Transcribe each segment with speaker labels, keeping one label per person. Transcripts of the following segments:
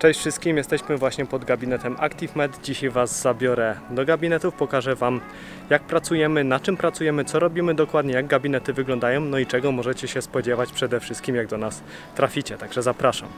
Speaker 1: Cześć wszystkim, jesteśmy właśnie pod gabinetem ActiveMed. Dzisiaj Was zabiorę do gabinetów, pokażę Wam jak pracujemy, na czym pracujemy, co robimy dokładnie, jak gabinety wyglądają, no i czego możecie się spodziewać przede wszystkim jak do nas traficie, także zapraszam.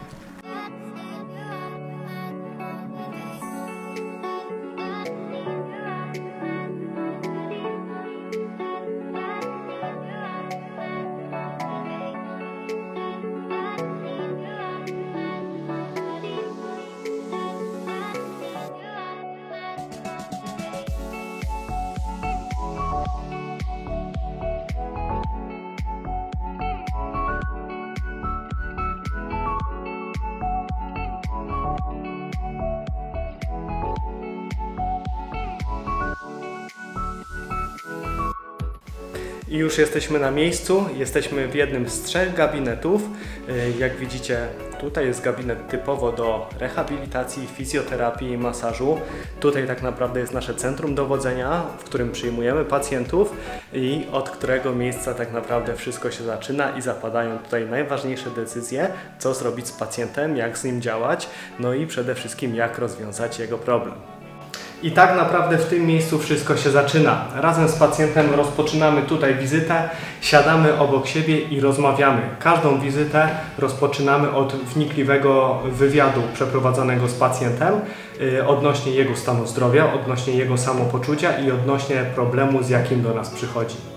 Speaker 1: I już jesteśmy na miejscu, jesteśmy w jednym z trzech gabinetów. Yy, Jak widzicie, tutaj jest gabinet typowo do rehabilitacji, fizjoterapii i masażu. Tutaj tak naprawdę jest nasze centrum dowodzenia, w którym przyjmujemy pacjentów i od którego miejsca tak naprawdę wszystko się zaczyna i zapadają tutaj najważniejsze decyzje, co zrobić z pacjentem, jak z nim działać, no i przede wszystkim jak rozwiązać jego problem. I tak naprawdę w tym miejscu wszystko się zaczyna. Razem z pacjentem rozpoczynamy tutaj wizytę, siadamy obok siebie i rozmawiamy. Każdą wizytę rozpoczynamy od wnikliwego wywiadu przeprowadzonego z pacjentem yy, odnośnie jego stanu zdrowia, odnośnie jego samopoczucia i odnośnie problemu, z jakim do nas przychodzi.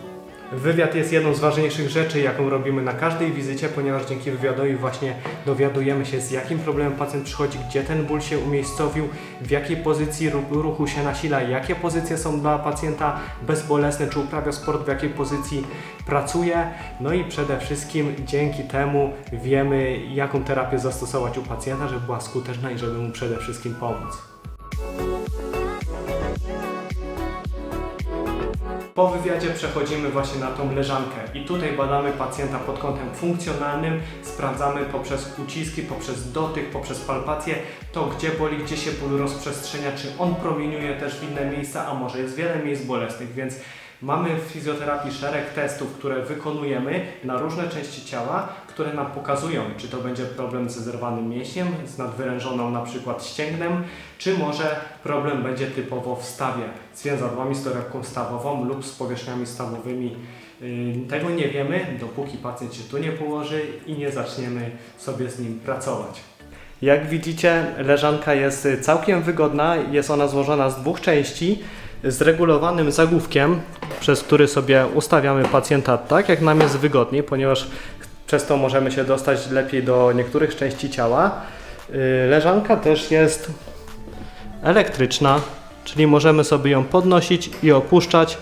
Speaker 1: Wywiad jest jedną z ważniejszych rzeczy, jaką robimy na każdej wizycie, ponieważ dzięki wywiadowi właśnie dowiadujemy się, z jakim problemem pacjent przychodzi, gdzie ten ból się umiejscowił, w jakiej pozycji ru- ruchu się nasila, jakie pozycje są dla pacjenta bezbolesne, czy uprawia sport, w jakiej pozycji pracuje. No i przede wszystkim dzięki temu wiemy, jaką terapię zastosować u pacjenta, żeby była skuteczna i żeby mu przede wszystkim pomóc. Po wywiadzie przechodzimy właśnie na tą leżankę. I tutaj badamy pacjenta pod kątem funkcjonalnym, sprawdzamy poprzez uciski, poprzez dotyk, poprzez palpację to, gdzie boli, gdzie się ból rozprzestrzenia, czy on promieniuje też w inne miejsca, a może jest wiele miejsc bolesnych, więc mamy w fizjoterapii szereg testów, które wykonujemy na różne części ciała, które nam pokazują, czy to będzie problem ze zerwanym mięśniem, z nadwyrężoną na przykład ścięgnem, czy może problem będzie typowo w stawie, z więzadłami z torebką stawową lub z powierzchniami stawowymi. Yy, Tego nie wiemy, dopóki pacjent się tu nie położy i nie zaczniemy sobie z nim pracować. Jak widzicie, leżanka jest całkiem wygodna. Jest ona złożona z dwóch części z regulowanym zagłówkiem, przez który sobie ustawiamy pacjenta tak, jak nam jest wygodniej, ponieważ przez to możemy się dostać lepiej do niektórych części ciała. Yy, Leżanka też jest elektryczna, czyli możemy sobie ją podnosić i opuszczać,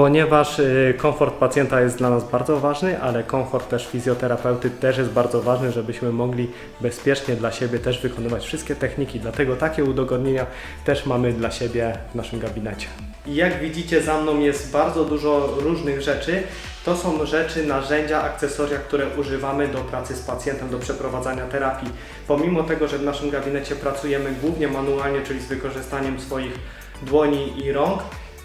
Speaker 1: ponieważ y, komfort pacjenta jest dla nas bardzo ważny, ale komfort też fizjoterapeuty też jest bardzo ważny, żebyśmy mogli bezpiecznie dla siebie też wykonywać wszystkie techniki. Dlatego takie udogodnienia też mamy dla siebie w naszym gabinecie. Jak widzicie, za mną jest bardzo dużo różnych rzeczy. To są rzeczy, narzędzia, akcesoria, które używamy do pracy z pacjentem, do przeprowadzania terapii. Pomimo tego, że w naszym gabinecie pracujemy głównie manualnie, czyli z wykorzystaniem swoich dłoni i rąk,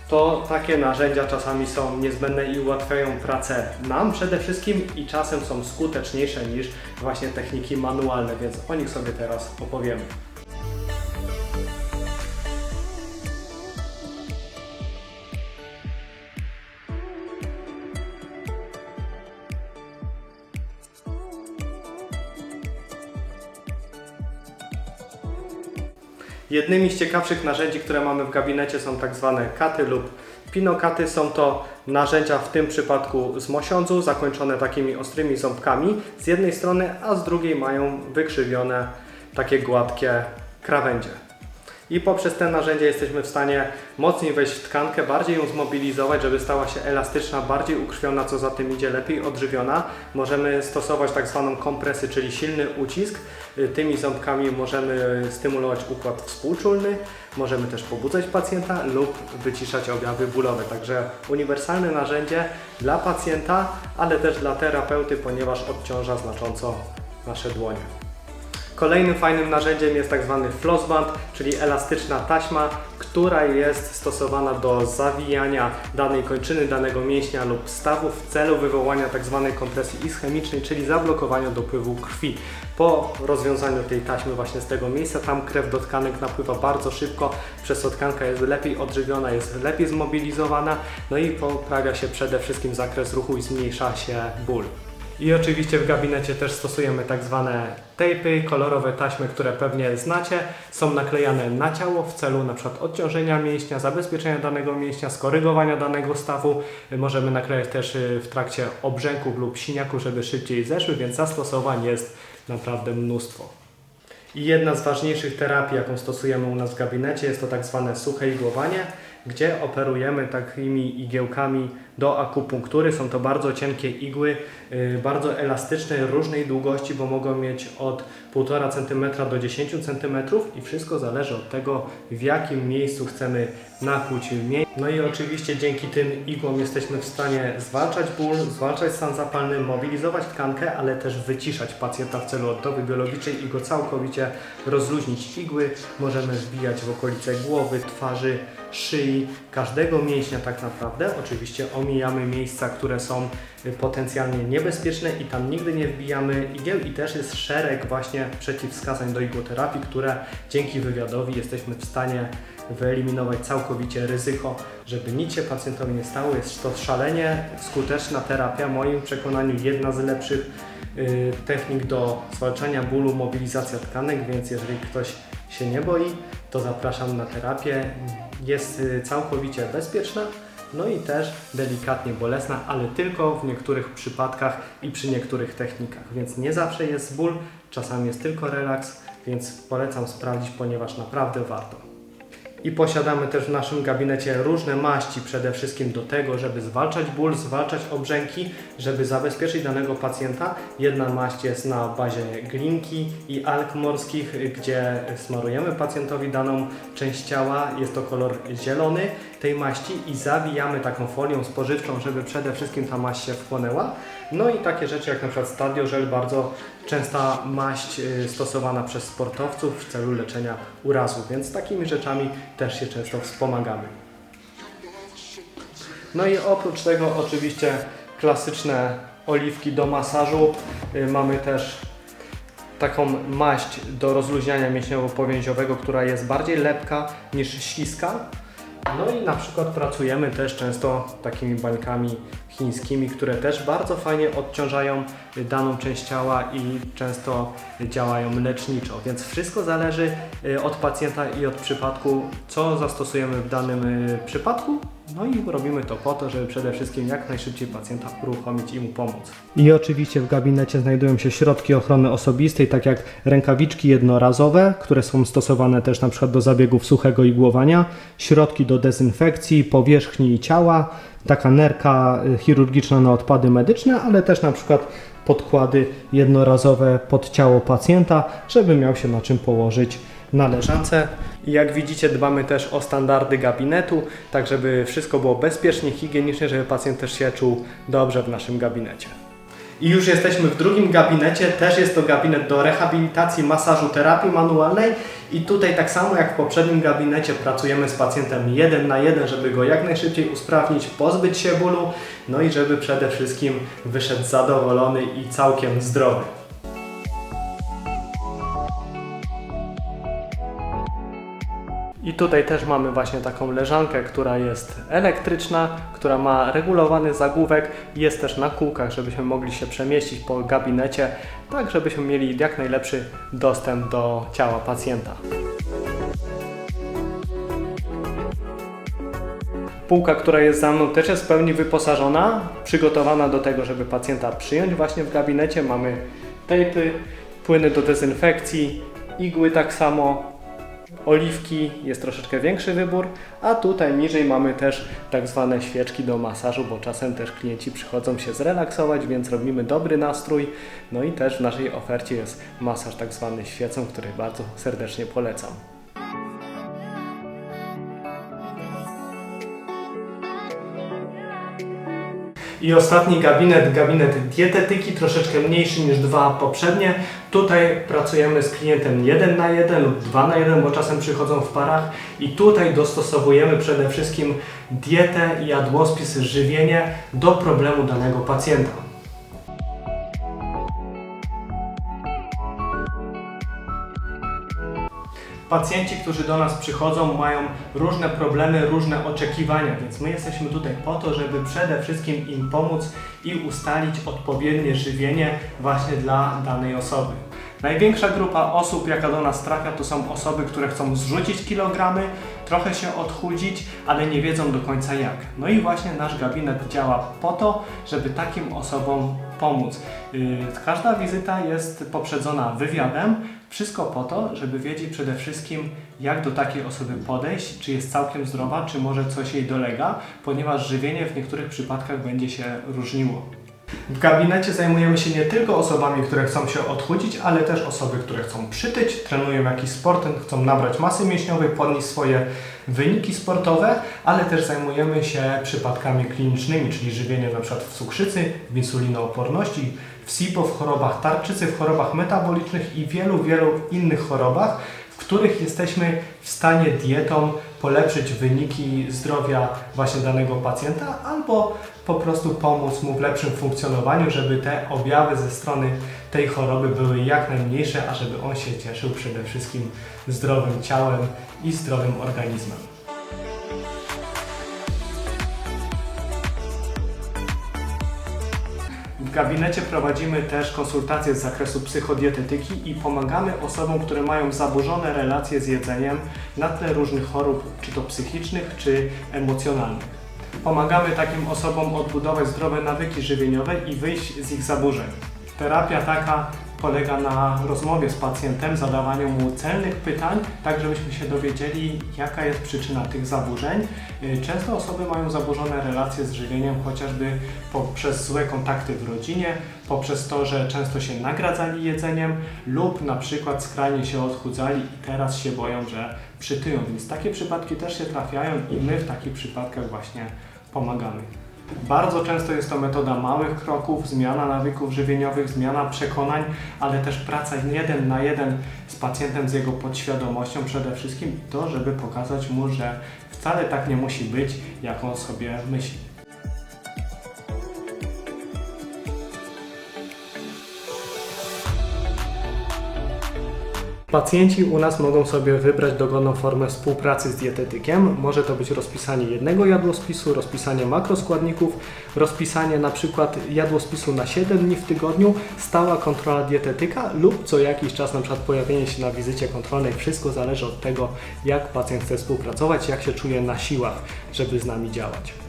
Speaker 1: to takie narzędzia czasami są niezbędne i ułatwiają pracę nam przede wszystkim i czasem są skuteczniejsze niż właśnie techniki manualne, więc o nich sobie teraz opowiemy. Jednymi z ciekawszych narzędzi, które mamy w gabinecie są tak zwane katy lub pinokaty. Są to narzędzia w tym przypadku z mosiądzu, zakończone takimi ostrymi ząbkami z jednej strony, a z drugiej mają wykrzywione takie gładkie krawędzie. I poprzez te narzędzie jesteśmy w stanie mocniej wejść w tkankę, bardziej ją zmobilizować, żeby stała się elastyczna, bardziej ukrwiona, co za tym idzie, lepiej odżywiona. Możemy stosować tak zwaną kompresję, czyli silny ucisk. Tymi ząbkami możemy stymulować układ współczulny, możemy też pobudzać pacjenta lub wyciszać objawy bólowe. Także uniwersalne narzędzie dla pacjenta, ale też dla terapeuty, ponieważ odciąża znacząco nasze dłonie. Kolejnym fajnym narzędziem jest tak zwany flossband, czyli elastyczna taśma, która jest stosowana do zawijania danej kończyny, danego mięśnia lub stawu w celu wywołania tak zwanej kompresji ischemicznej, czyli zablokowania dopływu krwi. Po rozwiązaniu tej taśmy właśnie z tego miejsca, tam krew do tkanek napływa bardzo szybko, przez to tkanka jest lepiej odżywiona, jest lepiej zmobilizowana, no i poprawia się przede wszystkim zakres ruchu i zmniejsza się ból. I oczywiście w gabinecie też stosujemy tak zwane tejpy, kolorowe taśmy, które pewnie znacie. Są naklejane na ciało w celu na przykład odciążenia mięśnia, zabezpieczenia danego mięśnia, skorygowania danego stawu. Możemy naklejać też y, w trakcie obrzęków lub siniaków, żeby szybciej zeszły, więc zastosowań jest naprawdę mnóstwo. I jedna z ważniejszych terapii, jaką stosujemy u nas w gabinecie, jest to tak zwane suche igłowanie, gdzie operujemy takimi igiełkami do akupunktury. Są to bardzo cienkie igły, yy, bardzo elastyczne, różnej długości, bo mogą mieć od 1,5 cm do 10 cm i wszystko zależy od tego, w jakim miejscu chcemy nakłuć mięśnie. No i oczywiście dzięki tym igłom jesteśmy w stanie zwalczać ból, zwalczać stan zapalny, mobilizować tkankę, ale też wyciszać pacjenta w celu odnowy biologicznej i go całkowicie rozluźnić. Igły możemy wbijać w okolice głowy, twarzy, szyi, każdego mięśnia tak naprawdę. Oczywiście omijamy miejsca, które są y, potencjalnie niebezpieczne i tam nigdy nie wbijamy igieł i też jest szereg właśnie przeciwwskazań do igłoterapii, które dzięki wywiadowi jesteśmy w stanie wyeliminować całkowicie ryzyko, żeby nic się pacjentowi nie stało. Jest to szalenie skuteczna terapia, w moim przekonaniu jedna z lepszych y, technik do zwalczania bólu, mobilizacja tkanek, więc jeżeli ktoś się nie boi, to zapraszam na terapię. Jest y, całkowicie bezpieczna, no i też delikatnie bolesna, ale tylko w niektórych przypadkach i przy niektórych technikach, więc nie zawsze jest ból, czasami jest tylko relaks, więc polecam sprawdzić, ponieważ naprawdę warto. I posiadamy też w naszym gabinecie różne maści, przede wszystkim do tego, żeby zwalczać ból, zwalczać obrzęki, żeby zabezpieczyć danego pacjenta. Jedna maść jest na bazie glinki i alg morskich, gdzie smarujemy pacjentowi daną część ciała. Jest to kolor zielony tej maści i zawijamy taką folią spożywczą, żeby przede wszystkim ta maść się wchłonęła. No i takie rzeczy jak na przykład stadiożel, bardzo częsta maść y, stosowana przez sportowców w celu leczenia urazu, więc takimi rzeczami też się często wspomagamy. No i oprócz tego oczywiście klasyczne oliwki do masażu. Y, Mamy też taką maść do rozluźniania mięśniowo-powięziowego, która jest bardziej lepka niż śliska. No i na przykład pracujemy też często takimi bańkami chińskimi, które też bardzo fajnie odciążają daną część ciała i często działają leczniczo. Więc wszystko zależy y, od pacjenta i od przypadku, co zastosujemy w danym y, przypadku. No i robimy to po to, żeby przede wszystkim jak najszybciej pacjenta uruchomić i mu pomóc. I oczywiście w gabinecie znajdują się środki ochrony osobistej, tak jak rękawiczki jednorazowe, które są stosowane też na przykład do zabiegów suchego igłowania, środki do dezynfekcji powierzchni ciała, taka nerka y, chirurgiczna na odpady medyczne, ale też na przykład podkłady jednorazowe pod ciało pacjenta, żeby miał się na czym położyć na leżance. Jak widzicie, dbamy też o standardy gabinetu, tak żeby wszystko było bezpiecznie, higienicznie, żeby pacjent też się czuł dobrze w naszym gabinecie. I już jesteśmy w drugim gabinecie, też jest to gabinet do rehabilitacji, masażu, terapii manualnej i tutaj tak samo jak w poprzednim gabinecie pracujemy z pacjentem jeden na jeden, żeby go jak najszybciej usprawnić, pozbyć się bólu, no i żeby przede wszystkim wyszedł zadowolony i całkiem zdrowy. I tutaj też mamy właśnie taką leżankę, która jest elektryczna, która ma regulowany zagłówek, jest też na kółkach, żebyśmy mogli się przemieścić po gabinecie, tak żebyśmy mieli jak najlepszy dostęp do ciała pacjenta. Półka, która jest za mną, też jest w pełni wyposażona, przygotowana do tego, żeby pacjenta przyjąć właśnie w gabinecie. Mamy tejpy, płyny do dezynfekcji, igły tak samo, oliwki, jest troszeczkę większy wybór, a tutaj niżej mamy też tak zwane świeczki do masażu, bo czasem też klienci przychodzą się zrelaksować, więc robimy dobry nastrój. No i też w naszej ofercie jest masaż tak zwany świecą, który bardzo serdecznie polecam. I ostatni gabinet, gabinet dietetyki, troszeczkę mniejszy niż dwa poprzednie. Tutaj pracujemy z klientem 1 na 1 lub 2 na 1, bo czasem przychodzą w parach i tutaj dostosowujemy przede wszystkim dietę, jadłospis, żywienie do problemu danego pacjenta. Pacjenci, którzy do nas przychodzą, mają różne problemy, różne oczekiwania, więc my jesteśmy tutaj po to, żeby przede wszystkim im pomóc i ustalić odpowiednie żywienie właśnie dla danej osoby. Największa grupa osób, jaka do nas trafia, to są osoby, które chcą zrzucić kilogramy, trochę się odchudzić, ale nie wiedzą do końca jak. No i właśnie nasz gabinet działa po to, żeby takim osobom pomóc. Yy, Każda wizyta jest poprzedzona wywiadem, wszystko po to, żeby wiedzieć przede wszystkim, jak do takiej osoby podejść, czy jest całkiem zdrowa, czy może coś jej dolega, ponieważ żywienie w niektórych przypadkach będzie się różniło. W gabinecie zajmujemy się nie tylko osobami, które chcą się odchudzić, ale też osoby, które chcą przytyć, trenują jakiś sport, chcą nabrać masy mięśniowej, podnieść swoje wyniki sportowe, ale też zajmujemy się przypadkami klinicznymi, czyli żywieniem przykład w cukrzycy, w insulinooporności, w SIBO, w chorobach tarczycy, w chorobach metabolicznych i wielu, wielu innych chorobach, w których jesteśmy w stanie dietą polepszyć wyniki zdrowia właśnie danego pacjenta albo po prostu pomóc mu w lepszym funkcjonowaniu, żeby te objawy ze strony tej choroby były jak najmniejsze, a żeby on się cieszył przede wszystkim zdrowym ciałem i zdrowym organizmem. Gabinecie prowadzimy też konsultacje z zakresu psychodietetyki i pomagamy osobom, które mają zaburzone relacje z jedzeniem na tle różnych chorób, czy to psychicznych, czy emocjonalnych. Pomagamy takim osobom odbudować zdrowe nawyki żywieniowe i wyjść z ich zaburzeń. Terapia taka polega na rozmowie z pacjentem, zadawaniu mu celnych pytań, tak żebyśmy się dowiedzieli, jaka jest przyczyna tych zaburzeń. Y, Często osoby mają zaburzone relacje z żywieniem, chociażby poprzez złe kontakty w rodzinie, poprzez to, że często się nagradzali jedzeniem lub na przykład skrajnie się odchudzali i teraz się boją, że przytyją. Więc takie przypadki też się trafiają i my w takich przypadkach właśnie pomagamy. Bardzo często jest to metoda małych kroków, zmiana nawyków żywieniowych, zmiana przekonań, ale też praca jeden na jeden z pacjentem, z jego podświadomością przede wszystkim, to żeby pokazać mu, że wcale tak nie musi być, jak on sobie myśli. Pacjenci u nas mogą sobie wybrać dogodną formę współpracy z dietetykiem. Może to być rozpisanie jednego jadłospisu, rozpisanie makroskładników, rozpisanie na przykład jadłospisu na 7 dni w tygodniu, stała kontrola dietetyka lub co jakiś czas na przykład pojawienie się na wizycie kontrolnej. Wszystko zależy od tego, jak pacjent chce współpracować, jak się czuje na siłach, żeby z nami działać.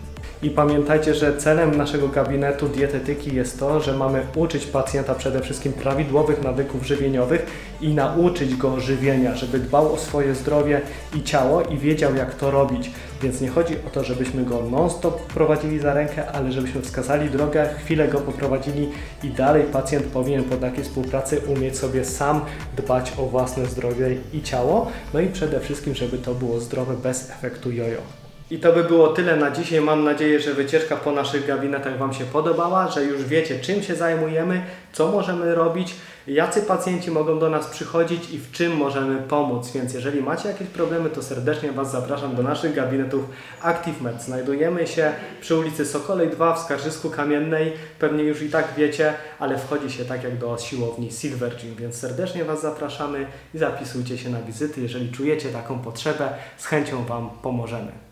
Speaker 1: I pamiętajcie, że celem naszego gabinetu dietetyki jest to, że mamy uczyć pacjenta przede wszystkim prawidłowych nawyków żywieniowych i nauczyć go żywienia, żeby dbał o swoje zdrowie i ciało i wiedział jak to robić. Więc nie chodzi o to, żebyśmy go non-stop prowadzili za rękę, ale żebyśmy wskazali drogę, chwilę go poprowadzili i dalej pacjent powinien po takiej współpracy umieć sobie sam dbać o własne zdrowie i ciało. No i przede wszystkim, żeby to było zdrowe bez efektu jojo. I to by było tyle na dzisiaj. Mam nadzieję, że wycieczka po naszych gabinetach Wam się podobała, że już wiecie, czym się zajmujemy, co możemy robić, jacy pacjenci mogą do nas przychodzić i w czym możemy pomóc. Więc jeżeli macie jakieś problemy, to serdecznie Was zapraszam do naszych gabinetów ActiveMed. Znajdujemy się przy ulicy Sokolej 2 w Skarżysku Kamiennej. Pewnie już i tak wiecie, ale wchodzi się tak jak do siłowni Silver Gym, więc serdecznie Was zapraszamy i zapisujcie się na wizyty. Jeżeli czujecie taką potrzebę, z chęcią Wam pomożemy.